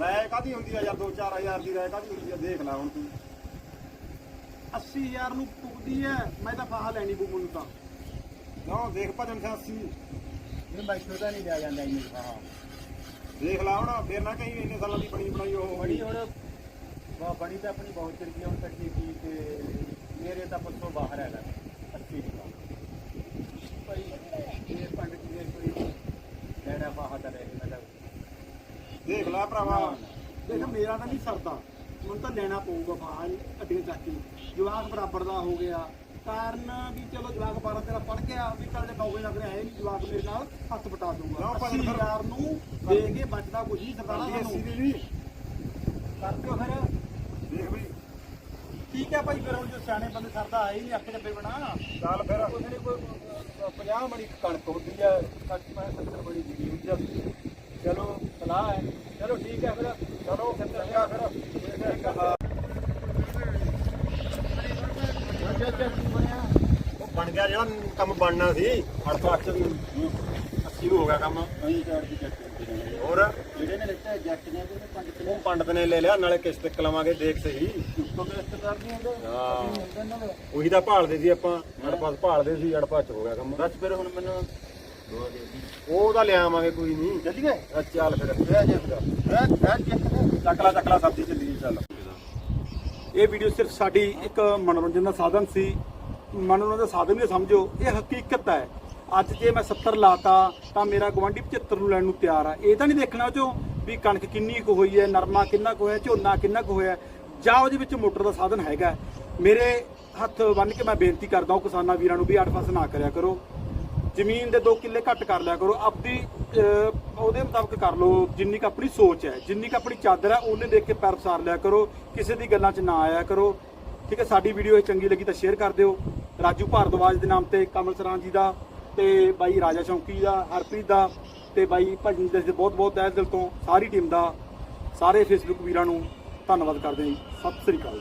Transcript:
ਰਾਇ ਕਾਦੀ ਹੁੰਦੀ ਆ ਯਾਰ 2-4000 ਦੀ ਰਾਇ ਕਾਦੀ ਹੁੰਦੀ ਆ? ਦੇਖ ਲੈ ਹੁਣ ਤੂੰ। 80000 ਨੂੰ ਪੁੱਗਦੀ ਐ ਮੈਂ ਤਾਂ ਫਾਹਾ ਲੈਣੀ ਬੂਬੂ ਨੂੰ ਤਾਂ। ਨਾ ਦੇਖ ਭਜਨ ਸਾਸੀ ਇਹ ਮੈਥੋਂ ਤਾਂ ਨਹੀਂ ਲਿਆ ਜਾਂਦਾ ਇੰਨੀ ਹਾਂ। ਦੇਖ ਲੈ ਹੁਣ ਫੇਰ ਨਾ ਕਹੀਂ ਇੰਨੇ ਸਾਲਾਂ ਦੀ ਬਣੀ ਬਣਾਈ ਉਹ ਬੜੀ ਹੁਣ ਵਾ ਬੜੀ ਤਾਂ ਆਪਣੀ ਬਹੁਤ ਚਿਰ ਦੀ ਹੁਣ ਤੱਕ ਸੀ ਤੇ ਮੇਰੇ ਤਾਂ ਪੁੱਤੋਂ ਬਾਹਰ ਹੈਗਾ 80 ਦੀ ਭਾਈ ਇਹ ਪੰਡਤ ਜੀ ਕੋਈ ਲੈਣਾ ਬਾਹਰ ਦਾ ਰਹਿ ਗਿਆ ਦੇਖ ਲੈ ਭਰਾਵਾ। ਦੇਖ ਮੇਰਾ ਤਾਂ ਨਹੀਂ ਸਰਦਾ। ਮੈਨੂੰ ਤਾਂ ਲੈਣਾ ਪਊਗਾ ਫਾਹਾ ਅੱਡੇ ਚੱਕ ਕੇ। ਜਵਾਕ ਬਰਾਬਰ ਦਾ ਹੋ ਗਿਆ। ਕਾਰਨ ਵੀ ਚਲੋ ਜਵਾਕ 12 ਤੇਰਾ ਪੜ ਗਿਆ ਵੀ ਚੱਲ ਜੇ ਨੌਕਰੀ ਲੱਗ ਰਿਹਾ ਹੈ ਨਹੀਂ ਜਵਾਕ ਮੇਰੇ ਨਾਲ ਹੱਥ ਬਟਾ ਦੂੰਗਾ 80000 ਨੂੰ ਦੇ ਕੇ ਬਚਦਾ ਕੁਝ ਨਹੀਂ ਸਰਦਾਰਾ ਕਰਦੀ ਸਾਨੂੰ। ਅੱਸੀ ਦੀ ਵੀ। ਕਰ ਦਿਓ ਫਿਰ। ਦੇਖ ਬਈ ਠੀਕ ਹੈ ਭਾਈ ਫਿਰ ਹੁਣ ਜੋ ਸਿਆਣੇ ਬੰਦੇ ਸਰਦਾ ਆਏ ਨਹੀਂ ਅੱਖ ਡੱਬੇ ਬਣਾ। ਚੱਲ ਫਿਰ। ਉਹਦੇ ਨੇ ਕੋਈ 50 ਮਣੀ ਕਣਕ ਹੁੰਦੀ ਆ 60 ਮੈਂ 70 ਮਣੀ ਦੀ ਹੁੰਦੀ ਆ। ਚਲੋ ਸਲਾਹ ਹੈ। ਚਲੋ ਠੀਕ ਹੈ ਫਿਰ। ਚਲੋ ਚੰਗਾ ਫਿਰ। ਉਹ ਬਣ ਗਿਆ ਜਿਹੜਾ ਕੰਮ ਬਣਨਾ ਸੀ 808 ਦੀ 80 ਨੂੰ ਹੋ ਗਿਆ ਕੰਮ। ਨਹੀਂ ਚਾਰ ਦੀ ਚੱਕ ਹੋਰ? ਜਿਹੜੇ ਨੇ ਲਿੱਤਾ ਜੱਟ ਨੇ ਉਹਦੇ ਪੰਜ ਉਹ ਪੰਡਤ ਨੇ ਲੈ ਲਿਆ ਨਾਲੇ ਕਿਸ਼ਤ ਕਲਵਾਂਗੇ ਦੇਖ ਸਹੀ। ਤੋਂ ਕਿਸ਼ਤ ਕਰਦੀ ਹੁੰਦੇ ਹਾਂ। ਉਹੀ ਤਾਂ ਭਾਲਦੇ ਸੀ ਆਪਾਂ ਅੜਪਾਸ ਭਾਲਦੇ ਸੀ ਅੜਪਾਸ ਹੋ ਗਿਆ ਕੰਮ। ਬਸ ਫਿਰ ਹੁਣ ਮੈਨੂੰ ਦੋ ਦੇ ਦੀ ਕੋਈ ਨਹੀਂ। ਚੱਲ ਚੱਲ ਫਿਰ ਰਹਿ ਜਾ ਫਿਰ। ਰਹਿ ਰਹਿ ਚੱਕ ਚੱਕਲਾ ਚੱਕਲਾ, ਸਬਜ਼ੀ ਚੱਲੀ ਚੱਲ। ਇਹ ਵੀਡੀਓ ਸਿਰਫ ਸਾਡੀ ਇੱਕ ਮਨੋਰੰਜਨ ਦਾ ਸਾਧਨ ਸੀ। ਮਨੋਰੰਜਨ ਦਾ ਸਾਧਨ ਵੀ ਸਮਝੋ, ਇਹ ਹਕੀਕਤ ਹੈ। ਅੱਜ ਜੇ ਮੈਂ 70 ਲਾਤਾ, ਤਾਂ ਮੇਰਾ ਗਵਾਂਢੀ 75 ਨੂੰ ਲੈਣ ਨੂੰ ਤਿਆਰ ਆ। ਇਹ ਤਾਂ ਨਹੀਂ ਦੇਖਣਾ ਚੋ ਵੀ ਕਣਕ ਕਿੰਨੀ ਕੁ ਹੋਈ ਹੈ, ਨਰਮਾ ਕਿੰਨਾ ਕੁ ਹੋਇਆ, ਝੋਨਾ ਕਿੰਨਾ ਕੁ ਹੋਇਆ। ਜਾਂ ਉਹਦੇ ਵਿੱਚ ਮੋਟਰ ਦਾ ਸਾਧਨ ਹੈਗਾ। ਮੇਰੇ ਹੱਥ ਬੰਨ ਕੇ ਮੈਂ ਬੇਨਤੀ ਕਰਦਾ ਹਾਂ, ਕਿਸਾਨਾਂ ਵੀਰਾਂ ਨੂੰ ਵੀ ਅੱਠ ਫਸ ਨਾ ਕਰਿਆ ਕਰੋ। ਜ਼ਮੀਨ ਦੇ 2 ਕਿੱਲੇ ਘੱਟ ਕਰ ਲਿਆ ਕਰੋ, ਆਪਦੀ ਉਹਦੇ ਮੁਤਾਬਕ ਕਰ ਲਓ, ਜਿੰਨੀ ਕੁ ਆਪਣੀ ਸੋਚ ਹੈ, ਜਿੰਨੀ ਕੁ ਆਪਣੀ ਚਾਦਰ ਹੈ, ਉਹਨੇ ਦੇਖ ਕੇ ਪੈਰ ਪਸਾਰ ਲਿਆ ਕਰੋ, ਕਿਸੇ ਦੀ ਗੱਲਾਂ 'ਚ ਨਾ ਆਇਆ ਕਰੋ। ਠੀਕ ਹੈ, ਸਾਡੀ ਵੀਡੀਓ ਇਹ ਚੰਗੀ ਲੱਗੀ ਤਾਂ ਸ਼ੇਅਰ ਕਰ ਦਿਓ। ਰਾਜੂ ਭਾਰਦਵਾਜ ਦੇ ਨਾਮ ਤੇ ਕਮਲ ਸਰਾਂ ਜੀ ਦਾ ਤੇ ਬਾਈ ਰਾਜਾ ਸ਼ੌਂਕੀ ਦਾ, ਹਰਪ੍ਰੀਤ ਦਾ ਤੇ ਬਾਈ ਭਜਨ ਦੇ ਬਹੁਤ ਬਹੁਤ ਤਹਿ ਦਿਲ ਤੋਂ ਸਾਰੀ ਟੀਮ ਦਾ, ਸਾਰੇ ਫੇਸਬੁੱਕ ਵੀਰਾਂ ਨੂੰ ਧੰਨਵਾਦ ਕਰਦੇ ਹਾਂ ਜੀ। ਸਤਿ ਸ੍ਰੀ ਅਕਾਲ